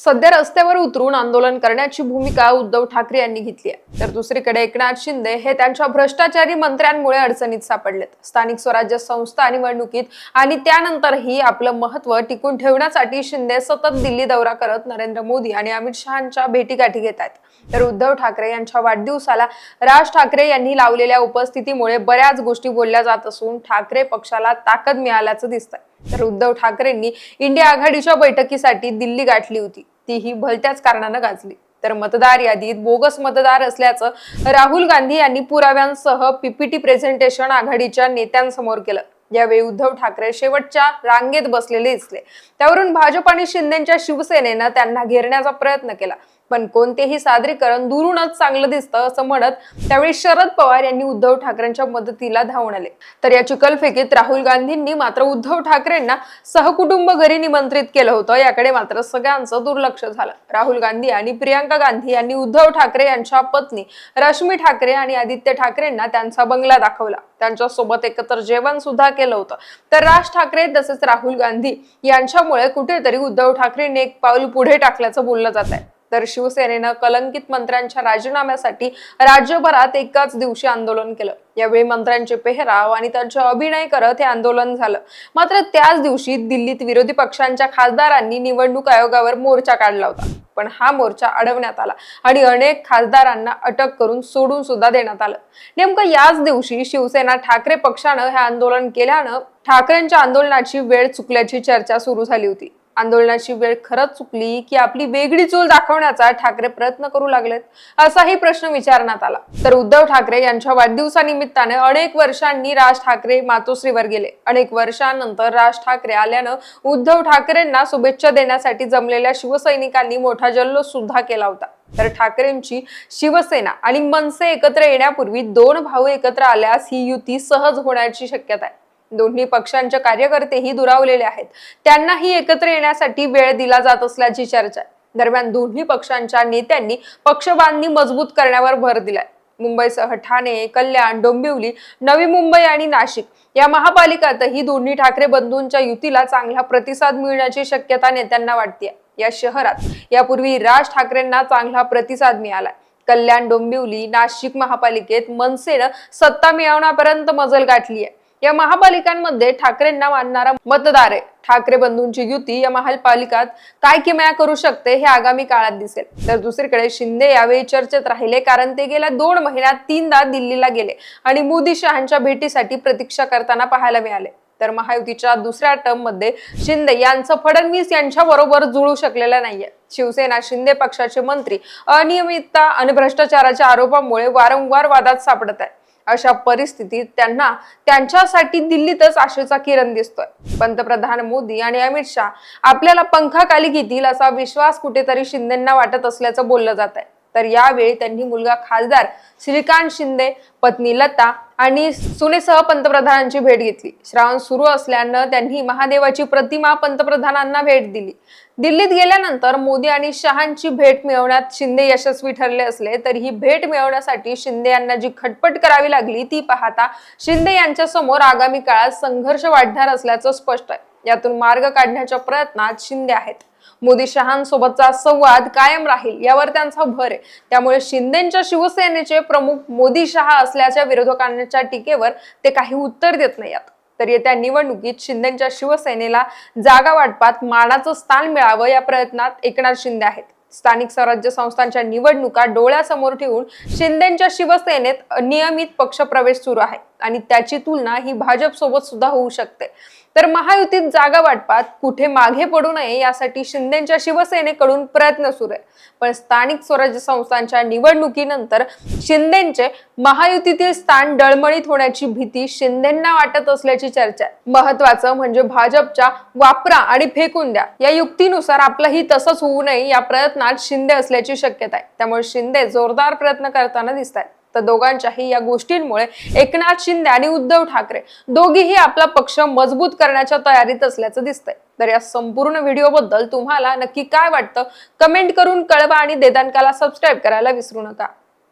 सध्या रस्त्यावर उतरून आंदोलन करण्याची भूमिका उद्धव ठाकरे यांनी घेतली आहे. तर दुसरीकडे एकनाथ शिंदे हे त्यांच्या भ्रष्टाचारी मंत्र्यांमुळे अडचणीत सापडलेत. स्थानिक स्वराज्य संस्था निवडणुकीत आणि त्यानंतरही आपलं महत्त्व टिकून ठेवण्यासाठी शिंदे सतत दिल्ली दौरा करत नरेंद्र मोदी आणि अमित शहाच्या भेटीगाठी घेत आहेत. तर उद्धव ठाकरे यांच्या वाढदिवसाला राज ठाकरे यांनी लावलेल्या उपस्थितीमुळे बऱ्याच गोष्टी बोलल्या जात असून ठाकरे पक्षाला ताकद मिळाल्याचं दिसतंय. तर उद्धव ठाकरेंनी इंडिया आघाडीच्या बैठकीसाठी दिल्ली गाठली होती. तीही भलत्याच कारणानं गाजली. तर मतदार यादीत बोगस मतदार असल्याचं राहुल गांधी यांनी पुराव्यांसह पीपीटी प्रेझेंटेशन आघाडीच्या नेत्यांसमोर केलं. यावेळी उद्धव ठाकरे शेवटच्या रांगेत बसलेले दिसले. त्यावरून भाजप आणि शिंदेच्या शिवसेनेनं त्यांना घेरण्याचा प्रयत्न केला. पण कोणतेही सादरीकरण दुरूनच चांगलं दिसतं असं म्हणत त्यावेळी शरद पवार यांनी उद्धव ठाकरेंच्या मदतीला धावून आले तर या चिकलफेकीत राहुल गांधींनी मात्र उद्धव ठाकरेंना सहकुटुंब घरी निमंत्रित केलं होतं. याकडे मात्र सगळ्यांचं दुर्लक्ष झालं. राहुल गांधी आणि प्रियांका गांधी यांनी उद्धव ठाकरे यांच्या पत्नी रश्मी ठाकरे आणि आदित्य ठाकरेंना त्यांचा बंगला दाखवला. त्यांच्यासोबत एकत्र जेवण सुद्धा केलं होतं. तर राज ठाकरे तसेच राहुल गांधी यांच्यामुळे कुठेतरी उद्धव ठाकरेंनी एक पाऊल पुढे टाकल्याचं बोललं जात आहे तर शिवसेनेनं कलंकित मंत्र्यांच्या राजीनाम्यासाठी राज्यभरात एकाच दिवशी आंदोलन केलं. यावेळी मंत्र्यांचे पेहराव आणि त्यांचे अभिनय करत हे आंदोलन झालं. मात्र त्याच दिवशी दिल्लीत विरोधी पक्षांच्या खासदारांनी निवडणूक आयोगावर मोर्चा काढला होता. पण हा मोर्चा अडवण्यात आला आणि अनेक खासदारांना अटक करून सोडून सुद्धा देण्यात आलं. नेमकं याच दिवशी शिवसेना ठाकरे पक्षानं हे आंदोलन केल्यानं ठाकरेंच्या आंदोलनाची वेळ चुकल्याची चर्चा सुरू झाली होती. आंदोलनाची वेळ खरंच चुकली की आपली वेगळी चूल दाखवण्याचा ठाकरे प्रयत्न करू लागलेत असाही प्रश्न विचारण्यात आला. तर उद्धव ठाकरे यांच्या वाढदिवसानिमित्ताने अनेक वर्षांनी राज ठाकरे मातोश्रीवर गेले. अनेक वर्षांनंतर राज ठाकरे आल्यानं उद्धव ठाकरेंना शुभेच्छा देण्यासाठी जमलेल्या शिवसैनिकांनी मोठा जल्लोष सुद्धा केला होता. तर ठाकरेंची शिवसेना आणि मनसे एकत्र येण्यापूर्वी दोन भाऊ एकत्र आल्यास ही युती सहज होण्याची शक्यता आहे. दोन्ही पक्षांचे कार्यकर्तेही दुरावलेले आहेत. त्यांनाही एकत्र येण्यासाठी वेळ दिला जात असल्याची चर्चा आहे. दरम्यान दोन्ही पक्षांच्या नेत्यांनी पक्षबांधणी मजबूत करण्यावर भर दिलाय. मुंबईसह ठाणे कल्याण डोंबिवली नवी मुंबई आणि नाशिक या महापालिकातही दोन्ही ठाकरे बंधूंच्या युतीला चांगला प्रतिसाद मिळण्याची शक्यता नेत्यांना वाटते या शहरात यापूर्वी राज ठाकरेंना चांगला प्रतिसाद मिळालाय. कल्याण डोंबिवली नाशिक महापालिकेत मनसेनं सत्ता मिळवण्यापर्यंत मजल गाठली आहे या महापालिकांमध्ये ठाकरेंना मानणारा मतदार आहे. ठाकरे बंधूंची युती या महापालिकात काय किमया करू शकते हे आगामी काळात दिसेल. तर दुसरीकडे शिंदे यावेळी चर्चेत राहिले कारण ते गेल्या दोन महिन्यात तीनदा दिल्लीला गेले आणि मोदी शहांच्या भेटीसाठी प्रतीक्षा करताना पाहायला मिळाले. तर महायुतीच्या दुसऱ्या टर्ममध्ये शिंदे यांचं फडणवीस यांच्या बरोबर जुळू शकलेलं नाहीये. शिवसेना शिंदे पक्षाचे मंत्री अनियमितता आणि भ्रष्टाचाराच्या आरोपामुळे वारंवार वादात सापडत आहे अशा परिस्थितीत त्यांना त्यांच्यासाठी दिल्लीतच आशेचा किरण दिसतोय. पंतप्रधान मोदी आणि अमित शहा आपल्याला पंखाखाली घेतील असा विश्वास कुठेतरी शिंदेना वाटत असल्याचं बोललं जात आहे तर यावेळी त्यांनी मुलगा खासदार श्रीकांत शिंदे पत्नी लता आणि सुनेसह पंतप्रधानांची भेट घेतली. श्रावण सुरू असल्यानं त्यांनी महादेवाची प्रतिमा पंतप्रधानांना भेट दिली. दिल्लीत गेल्यानंतर मोदी आणि शहांची भेट मिळवण्यात शिंदे यशस्वी ठरले असले तरी ही भेट मिळवण्यासाठी शिंदे यांना जी खटपट करावी लागली ती पाहता शिंदे यांच्या समोर आगामी काळात संघर्ष वाढणार असल्याचं स्पष्ट आहे. यातून मार्ग काढण्याच्या प्रयत्नात शिंदे आहेत. मोदी शहांसोबतचा संवाद कायम राहील यावर त्यांचा भर आहे. त्यामुळे शिंदेच्या शिवसेनेचे प्रमुख मोदी शहा असल्याच्या विरोधकांच्या टीकेवर ते काही उत्तर देत नाहीत तर येत्या निवडणुकीत शिंदेच्या शिवसेनेला जागा वाटपात मानाचं स्थान मिळावं या प्रयत्नात एकनाथ शिंदे आहेत. स्थानिक स्वराज्य संस्थांच्या निवडणुका डोळ्यासमोर ठेवून शिंदेच्या शिवसेनेत नियमित पक्षप्रवेश सुरू आहे आणि त्याची तुलना ही भाजप सोबत सुद्धा होऊ शकते. तर महायुतीत जागा वाटपात कुठे मागे पडू नये यासाठी शिंदेच्या शिवसेनेकडून प्रयत्न सुरू आहे पण स्थानिक स्वराज्य संस्थांच्या निवडणुकीनंतर शिंदेचे महायुतीतील स्थान डळमळीत होण्याची भीती शिंदेंना वाटत असल्याची चर्चा आहे. महत्वाचं म्हणजे भाजपच्या वापरा आणि फेकून द्या. या युक्तीनुसार आपलंही तसंच होऊ नये या प्रयत्नात शिंदे असल्याची शक्यता आहे. त्यामुळे शिंदे जोरदार प्रयत्न करताना दिसत आहेत तर दोघांच्याही या गोष्टींमुळे एकनाथ शिंदे आणि उद्धव ठाकरे दोघीही आपला पक्ष मजबूत करण्याच्या तयारीत असल्याचं दिसतंय. तर या संपूर्ण व्हिडिओ बद्दल तुम्हाला नक्की काय वाटतं? कमेंट करून कळवा आणि देदानकाला सबस्क्राईब करायला विसरू नका.